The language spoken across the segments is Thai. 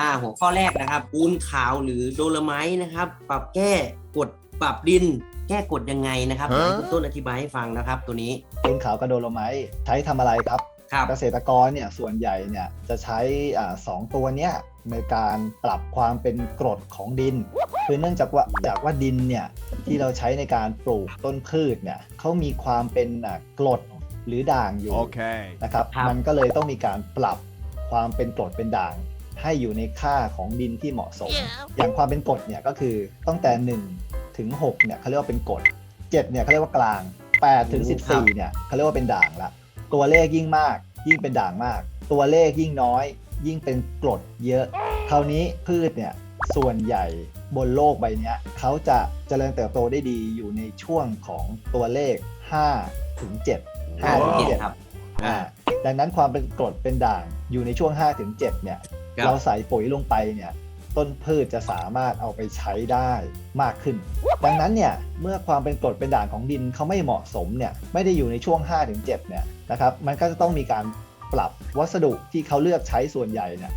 อ่าหัวข้อแรกนะครับปูนขาวหรือโดโลไมต์นะครับ ปรับแก้กฎปรับดิน แก้กฎยังไงนะครับฮะให้คุณต้นอธิบายให้ฟังนะครับ ตัวนี้ ปูนขาวกับโดโลไมต์ใช้ทำอะไรครับ ครับ เกษตรกรเนี่ยส่วนใหญ่เนี่ยจะใช้อ่าสองตัวเนี้ยในการปรับความเป็นกรดของดิน คือเนื่องจากว่าจากว่าดินเนี่ยที่เราใช้ในการปลูกต้นพืชเนี่ยเขามีความเป็นอ่ากรดหรือด่างอยู่ Okay. นะครับครับ มันก็เลยต้องมีการปรับความเป็นกรดเป็นด่าง ให้อยู่ในค่าของดินที่เหมาะสม อย่างความเป็นกรดเนี่ยก็คือตั้งแต่ 1 ถึง 6 เนี่ยเขาเรียกว่าเป็นกรด7เนี่ยเขาเรียกว่ากลาง 8 ถึง 14 เนี่ยเขาเรียกว่าเป็นด่างละ ตัวเลขยิ่งมาก ยิ่งเป็นด่างมาก ตัวเลขยิ่งน้อย ยิ่งเป็นกรดเยอะ คราวนี้พืชเนี่ยส่วนใหญ่บนโลกใบเนี้ยเขาจะเจริญเติบโตได้ดีอยู่ในช่วงของตัวเลข 5 ถึง7ห้า5ถึถึงงเจ็ด7ครับอ่าดังนั้นความเป็นกรดเป็นด่างอยู่ในช่วง 5 ถึง 7 เนี่ย ครับ เราใส่ปุ๋ยลงไปเนี่ยต้นพืชจะสามารถเอาไปใช้ได้มากขึ้น ดังนั้นเนี่ยเมื่อความเป็นกรดเป็นด่างของดินเขาไม่เหมาะสมเนี่ยไม่ได้อยู่ในช่วง5ถึง7เนี่ยนะครับมันก็จะต้องมีการปรับวัสดุที่เขาเลือกใช้ส่วนใหญ่เนี่ย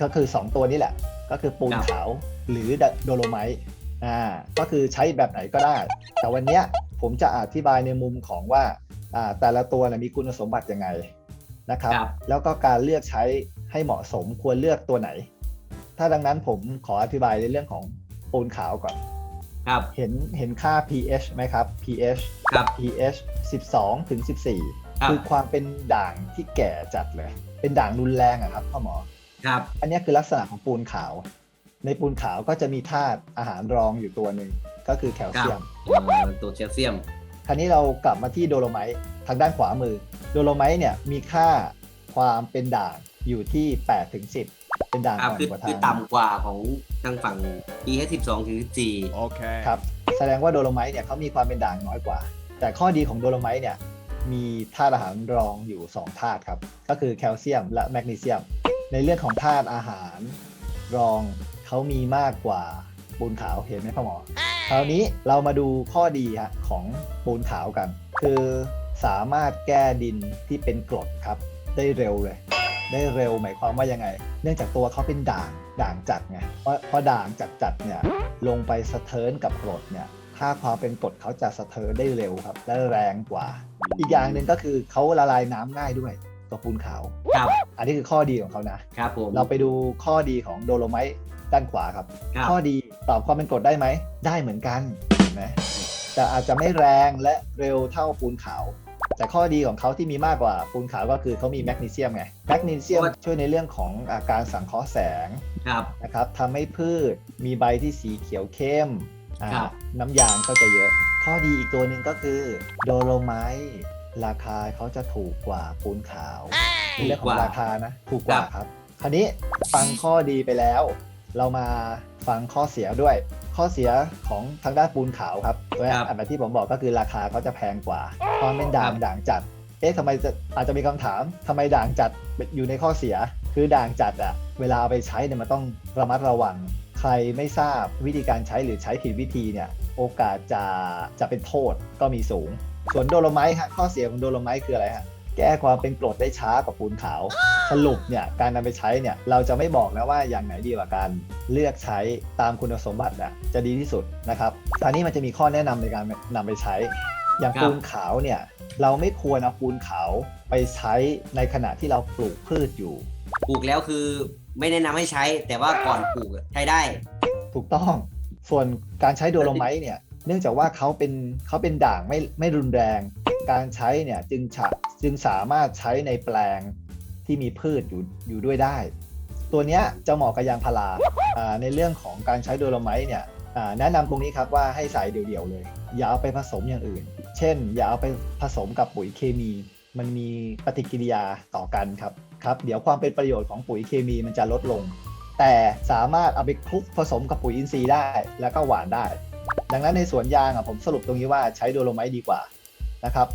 ก็คือ 2 ตัวนี้แหละ ก็คือปูนครับขาวหรือโดโลไมต์อ่าก็คือใช้แบบไหนก็ได้ แต่วันเนี้ยผมจะอธิบายในมุมของว่าอ่าแต่ละตัวเนี่ยมีคุณสมบัติยังไงนะครับครับแล้วก็การเลือกใช้ ให้เหมาะสมควรเลือกตัวไหน ถ้าดังนั้นผมขออธิบายในเรื่องของปูนขาวก่อน ครับ เห็นเห็นค่า pH ไหมครับ pH ครับ pH 12ถึง14ครับคือความเป็นด่างที่แก่จัดเลย เป็นด่างรุนแรงอะครับพ่อหมอ ครับ อันเนี้ยคือลักษณะของปูนขาว ในปูนขาวก็จะมีธาตุอาหารรองอยู่ตัวหนึ่งก็คือแคลครับเซียมเอ่อตัวแคลเซียม คราวนี้เรากลับมาที่โดโลไมต์ทางด้านขวามือ โดโลไมต์เนี่ยมีค่าความเป็นด่าง อยู่ที่8ถึง10เป็นด่างครับอ่อนคือกว่าคือทางต่ำกว่าของทางฝั่ง pH 12ถึง14 Okay. ครับ แสดงว่าโดโลไมต์เนี่ยเขามีความเป็นด่างน้อยกว่า แต่ข้อดีของโดโลไมต์เนี่ย มีธาตุอาหารรองอยู่2ธาตุครับ ก็คือแคลเซียมและแมกนีเซียม ในเรื่องของธาตุอาหารรองเขามีมากกว่าปูนขาวเห็นไหมพ่อหมอ คราวนี้เรามาดูข้อดีฮะของปูนขาวกัน คือสามารถแก้ดินที่เป็นกรดครับ ได้เร็วเลย ได้เร็วหมายความว่ายังไง เนื่องจากตัวเขาเป็นด่างด่างจัดไงเพราะเพราะด่างจัดจัดๆเนี่ยลงไปสะเทินกับกรดเนี่ยค่าความเป็นกรดเขาจะสะเทินได้เร็วครับและแรงกว่า อีกอย่างหนึ่งก็คือเขาละลายน้ำง่ายด้วยตัวปูนขาวครับอันนี้คือข้อดีของเขานะครับผมเราไปดูข้อดีของโดโลไมต์ด้านขวาครับครับข้อดีตอบความเป็นกรดได้ไหมได้เหมือนกันเห็นไหมแต่อาจจะไม่แรงและเร็วเท่าปูนขาว แต่ข้อดีของเขาที่มีมากกว่าปูนขาวก็คือเขามีแมกนีเซียมไงแมกนีเซียมช่วยในเรื่องของอาการสังเคราะห์แสงครับนะครับทำให้พืชมีใบที่สีเขียวเข้มอ่าครับน้ำยางก็จะเยอะ ข้อดีอีกตัวหนึ่งก็คือโดโลไมต์ราคาเขาจะถูกกว่าปูนขาวในเรื่องของราคานะ ถูกกว่าครับ คราวนี้ฟังข้อดีไปแล้ว เรามา ฟังข้อเสียด้วย ข้อเสียของทางด้านปูนขาวครับตัวอย่างอันที่ผมบอกก็คือราคาเขาจะแพงกว่าความเป็นด่างด่างจัด เอ๊ะทำไมจะอาจจะมีคำถามทำไมด่างจัดอยู่ในข้อเสีย คือด่างจัดอะเวลาเอาไปใช้เนี่ยมันต้องระมัดระวัง ใครไม่ทราบวิธีการใช้หรือใช้ผิดวิธีเนี่ยโอกาสจะจะเป็นโทษก็มีสูง ส่วนโดโลไมต์ฮะข้อเสียของโดโลไมต์คืออะไรฮะ แก้ความเป็นกรดได้ช้ากว่าปูนขาว สรุปเนี่ยการนำไปใช้เนี่ยเราจะไม่บอกนะว่าอย่างไหนดีกว่ากันเลือกใช้ตามคุณสมบัติน่ะจะดีที่สุดนะครับคราวนี้มันจะมีข้อแนะนำในการนำไปใช้ อย่างครับปูนขาวเนี่ยเราไม่ควรเอาปูนขาวไปใช้ในขณะที่เราปลูกพืชอยู่ ปลูกแล้วคือไม่แนะนำให้ใช้แต่ว่าก่อนปลูกอะใช้ได้ ถูกต้องส่วนการใช้โดโลไมต์เนี่ย เนื่องจากว่าเขาเป็นเขาเป็นด่างไม่ไม่รุนแรง การใช้เนี่ยจึงฉะจึงสามารถใช้ในแปลงที่มีพืชอยู่อยู่ด้วยได้ ตัวเนี้ยจะเหมาะกับยางพาราในเรื่องของการใช้โดโลไมต์เนี่ยแนะนำตรงนี้ครับว่าให้ใส่เดี่ยวๆเลย อย่าเอาไปผสมอย่างอื่น เช่น อย่าเอาไปผสมกับปุ๋ยเคมี มันมีปฏิกิริยาต่อกันครับครับ เดี๋ยวความเป็นประโยชน์ของปุ๋ยเคมีมันจะลดลง แต่สามารถเอาไปคลุกผสมกับปุ๋ยอินทรีย์ได้ แล้วก็หวานได้ ดังนั้นในสวนยางอะผมสรุปตรงนี้ว่าใช้โดโลไมต์ดีกว่านะครับ